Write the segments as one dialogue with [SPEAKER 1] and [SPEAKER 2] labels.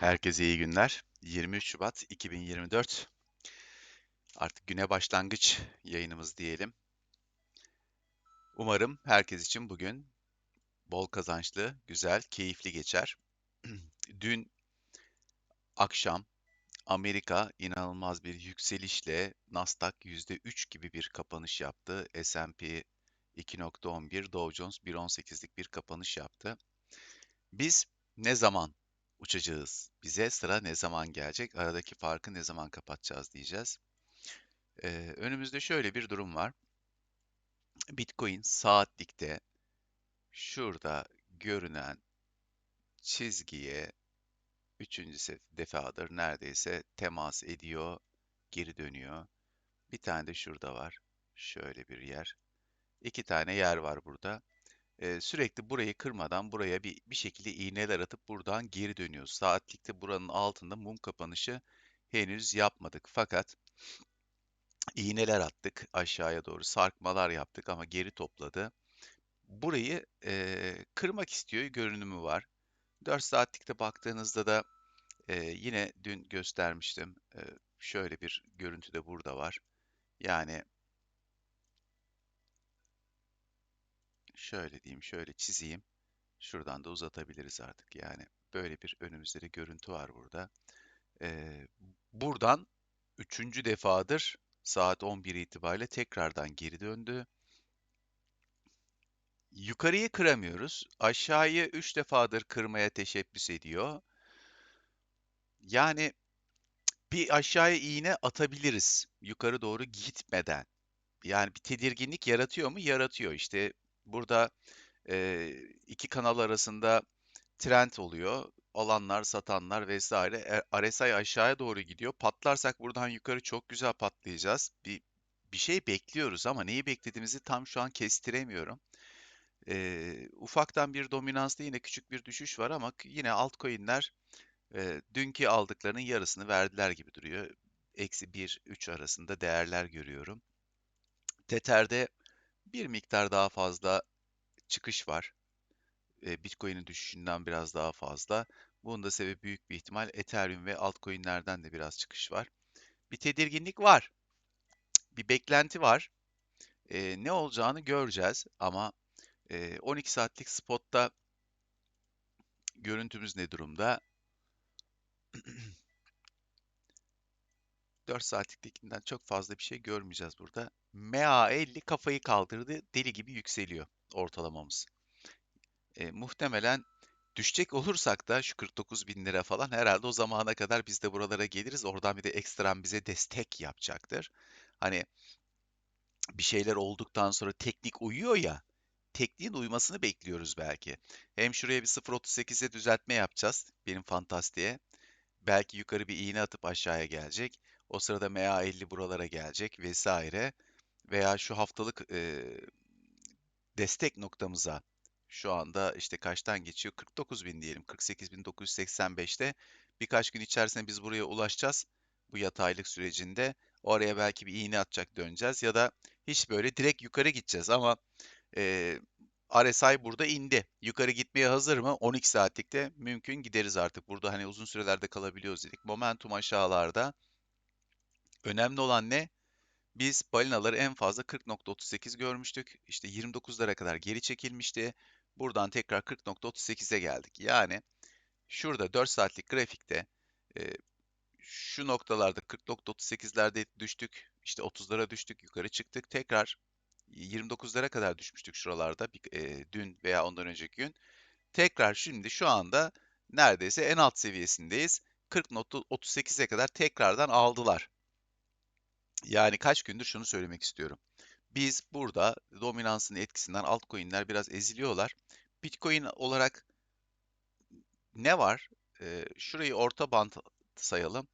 [SPEAKER 1] Herkese iyi günler. 23 Şubat 2024. Artık güne başlangıç yayınımız diyelim. Umarım herkes için bugün bol kazançlı, güzel, keyifli geçer. Dün akşam Amerika inanılmaz bir yükselişle Nasdaq %3 gibi bir kapanış yaptı. S&P 2.11, Dow Jones 1.18'lik bir kapanış yaptı. Biz ne zaman uçacağız? Bize sıra ne zaman gelecek? Aradaki farkı ne zaman kapatacağız diyeceğiz. Ee, önümüzde şöyle bir durum var. Bitcoin saatlikte şurada görünen çizgiye üçüncü defadır neredeyse temas ediyor, geri dönüyor. Bir tane de şurada var. Şöyle bir yer. İki tane yer var burada. Ee, sürekli burayı kırmadan buraya bir, bir şekilde iğneler atıp buradan geri dönüyoruz. Saatlikte buranın altında mum kapanışı henüz yapmadık. Fakat iğneler attık aşağıya doğru sarkmalar yaptık ama geri topladı. Burayı e, kırmak istiyor görünümü var. 4 saatlikte baktığınızda da e, yine dün göstermiştim. E, şöyle bir görüntü de burada var. Yani şöyle diyeyim, şöyle çizeyim. Şuradan da uzatabiliriz artık. Yani böyle bir önümüzde de görüntü var burada. Ee, buradan üçüncü defadır saat 11 itibariyle tekrardan geri döndü. Yukarıyı kıramıyoruz. Aşağıyı 3 defadır kırmaya teşebbüs ediyor. Yani bir aşağıya iğne atabiliriz yukarı doğru gitmeden. Yani bir tedirginlik yaratıyor mu? Yaratıyor. İşte burada e, iki kanal arasında trend oluyor. Alanlar, satanlar vesaire. RSI aşağıya doğru gidiyor. Patlarsak buradan yukarı çok güzel patlayacağız. Bir bir şey bekliyoruz ama neyi beklediğimizi tam şu an kestiremiyorum. E, ufaktan bir dominansta yine küçük bir düşüş var ama yine altcoin'ler e, dünkü aldıklarının yarısını verdiler gibi duruyor. Eksi 1-3 arasında değerler görüyorum. Tether'de bir miktar daha fazla çıkış var. Bitcoin'in düşüşünden biraz daha fazla. Bunun da sebebi büyük bir ihtimal Ethereum ve altcoin'lerden de biraz çıkış var. Bir tedirginlik var. Bir beklenti var. E, ne olacağını göreceğiz ama e, 12 saatlik spotta görüntümüz ne durumda? 4 saatliktekinden çok fazla bir şey görmeyeceğiz burada. MA50 kafayı kaldırdı. Deli gibi yükseliyor ortalamamız. E, muhtemelen düşecek olursak da şu 49 bin lira falan herhalde o zamana kadar biz de buralara geliriz. Oradan bir de ekstrem bize destek yapacaktır. Hani bir şeyler olduktan sonra teknik uyuyor ya. Tekniğin uymasını bekliyoruz belki. Hem şuraya bir 0.38'e düzeltme yapacağız benim fantastiğe. Belki yukarı bir iğne atıp aşağıya gelecek. O sırada MA50 buralara gelecek vesaire. Veya şu haftalık e, destek noktamıza şu anda işte kaçtan geçiyor? 49 bin diyelim. 48.985'te birkaç gün içerisinde biz buraya ulaşacağız. Bu yataylık sürecinde. Oraya belki bir iğne atacak döneceğiz ya da hiç böyle direkt yukarı gideceğiz ama e, RSI burada indi. Yukarı gitmeye hazır mı? 12 saatlikte mümkün gideriz artık. Burada hani uzun sürelerde kalabiliyoruz dedik. Momentum aşağılarda. Önemli olan ne? Biz balinaları en fazla 40.38 görmüştük. İşte 29'lara kadar geri çekilmişti. Buradan tekrar 40.38'e geldik. Yani şurada 4 saatlik grafikte e, şu noktalarda 40.38'lerde düştük. İşte 30'lara düştük, yukarı çıktık. Tekrar 29'lara kadar düşmüştük şuralarda e, dün veya ondan önceki gün. Tekrar şimdi şu anda neredeyse en alt seviyesindeyiz. 40.38'e kadar tekrardan aldılar. Yani kaç gündür şunu söylemek istiyorum. Biz burada dominansın etkisinden altcoin'ler biraz eziliyorlar. Bitcoin olarak ne var? Ee, şurayı orta band sayalım.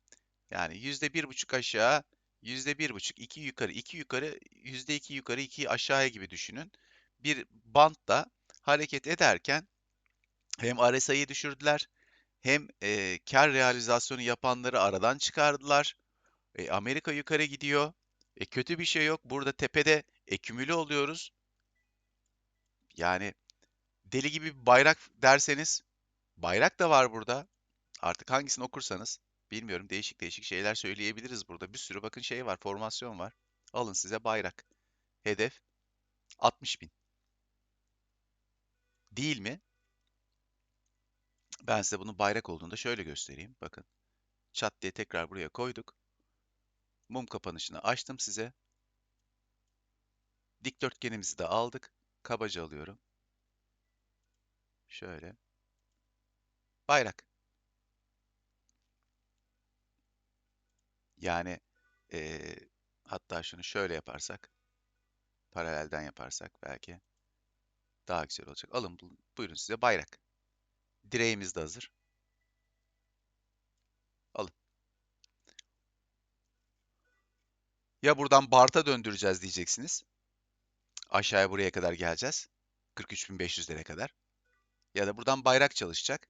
[SPEAKER 1] Yani yüzde bir buçuk aşağı, yüzde bir buçuk, iki yukarı, iki yukarı, yüzde iki yukarı, iki aşağıya gibi düşünün. Bir bantta hareket ederken hem RSI'yi düşürdüler, hem e, kar realizasyonu yapanları aradan çıkardılar. E, Amerika yukarı gidiyor. E, kötü bir şey yok. Burada tepede ekümüle oluyoruz. Yani deli gibi bir bayrak derseniz bayrak da var burada. Artık hangisini okursanız bilmiyorum değişik değişik şeyler söyleyebiliriz burada. Bir sürü bakın şey var, formasyon var. Alın size bayrak. Hedef 60 bin. Değil mi? Ben size bunun bayrak olduğunu da şöyle göstereyim. Bakın. Çat diye tekrar buraya koyduk. Mum kapanışını açtım size. Dikdörtgenimizi de aldık. Kabaca alıyorum. Şöyle. Bayrak. Yani eee, hatta şunu şöyle yaparsak, paralelden yaparsak belki daha güzel olacak. Alın bu- buyurun size bayrak. Direğimiz de hazır. Ya buradan Bart'a döndüreceğiz diyeceksiniz. Aşağıya buraya kadar geleceğiz. 43.500'lere kadar. Ya da buradan bayrak çalışacak.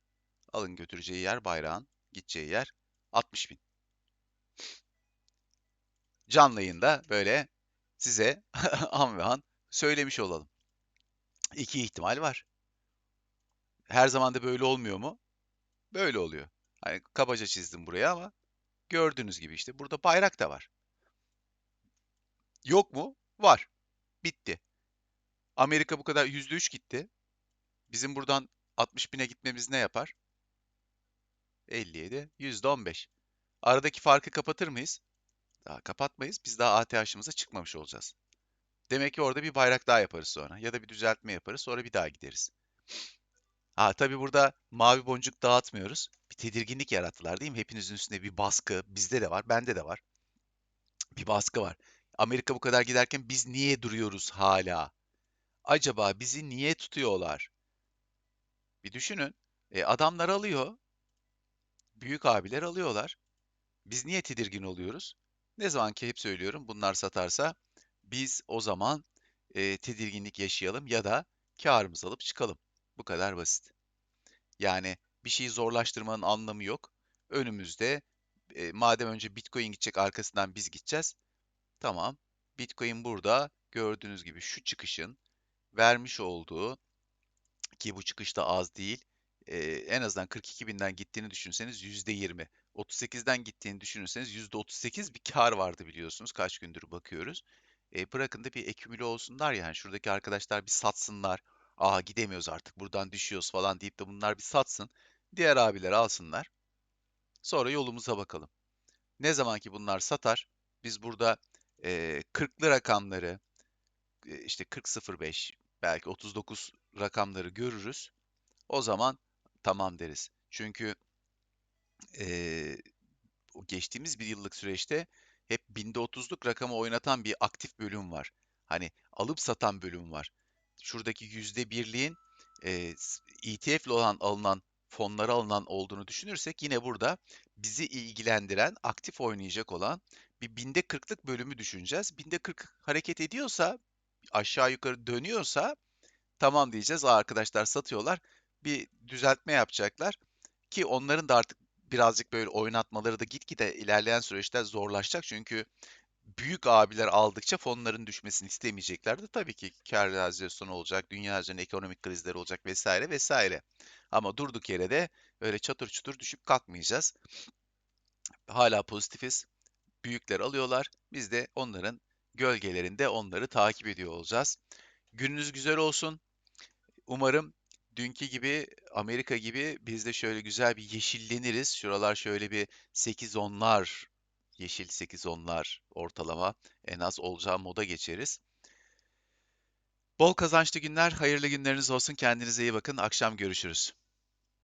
[SPEAKER 1] Alın götüreceği yer bayrağın, gideceği yer 60.000. Canlı yayında böyle size an ve an söylemiş olalım. İki ihtimal var. Her zaman da böyle olmuyor mu? Böyle oluyor. Hani kabaca çizdim buraya ama gördüğünüz gibi işte burada bayrak da var. Yok mu? Var. Bitti. Amerika bu kadar %3 gitti. Bizim buradan 60 bine gitmemiz ne yapar? 57, %15. Aradaki farkı kapatır mıyız? Daha kapatmayız. Biz daha ATH'ımıza çıkmamış olacağız. Demek ki orada bir bayrak daha yaparız sonra. Ya da bir düzeltme yaparız. Sonra bir daha gideriz. Ha tabii burada mavi boncuk dağıtmıyoruz. Bir tedirginlik yarattılar değil mi? Hepinizin üstünde bir baskı. Bizde de var. Bende de var. Bir baskı var. Amerika bu kadar giderken biz niye duruyoruz hala? Acaba bizi niye tutuyorlar? Bir düşünün. E, adamlar alıyor. Büyük abiler alıyorlar. Biz niye tedirgin oluyoruz? Ne zaman ki hep söylüyorum bunlar satarsa biz o zaman e, tedirginlik yaşayalım ya da kârımızı alıp çıkalım. Bu kadar basit. Yani bir şeyi zorlaştırmanın anlamı yok. Önümüzde e, madem önce Bitcoin gidecek arkasından biz gideceğiz. Tamam. Bitcoin burada gördüğünüz gibi şu çıkışın vermiş olduğu ki bu çıkış da az değil. e, en azından 42 binden gittiğini düşünseniz %20. 38'den gittiğini düşünürseniz %38 bir kar vardı biliyorsunuz. Kaç gündür bakıyoruz. E, bırakın da bir ekümüle olsunlar yani. Şuradaki arkadaşlar bir satsınlar. Aa gidemiyoruz artık buradan düşüyoruz falan deyip de bunlar bir satsın. Diğer abiler alsınlar. Sonra yolumuza bakalım. Ne zaman ki bunlar satar, biz burada e, 40'lı rakamları, işte 40.05, belki 39 rakamları görürüz. O zaman tamam deriz. Çünkü e, geçtiğimiz bir yıllık süreçte hep binde 30'luk rakamı oynatan bir aktif bölüm var. Hani alıp satan bölüm var. Şuradaki yüzde birliğin e, ETF ile olan alınan fonlara alınan olduğunu düşünürsek yine burada bizi ilgilendiren, aktif oynayacak olan bir binde 40'lık bölümü düşüneceğiz. Binde 40 hareket ediyorsa, aşağı yukarı dönüyorsa tamam diyeceğiz. Arkadaşlar satıyorlar. Bir düzeltme yapacaklar ki onların da artık birazcık böyle oynatmaları da gitgide ilerleyen süreçte zorlaşacak. Çünkü büyük abiler aldıkça fonların düşmesini istemeyeceklerdi. Tabii ki kar realizasyonu olacak, dünya üzerinde ekonomik krizler olacak vesaire vesaire. Ama durduk yere de öyle çatır çutur düşüp kalkmayacağız. Hala pozitifiz. Büyükler alıyorlar. Biz de onların gölgelerinde onları takip ediyor olacağız. Gününüz güzel olsun. Umarım dünkü gibi Amerika gibi biz de şöyle güzel bir yeşilleniriz. Şuralar şöyle bir 8-10'lar, yeşil 8-10'lar ortalama en az olacağı moda geçeriz. Bol kazançlı günler, hayırlı günleriniz olsun. Kendinize iyi bakın. Akşam görüşürüz.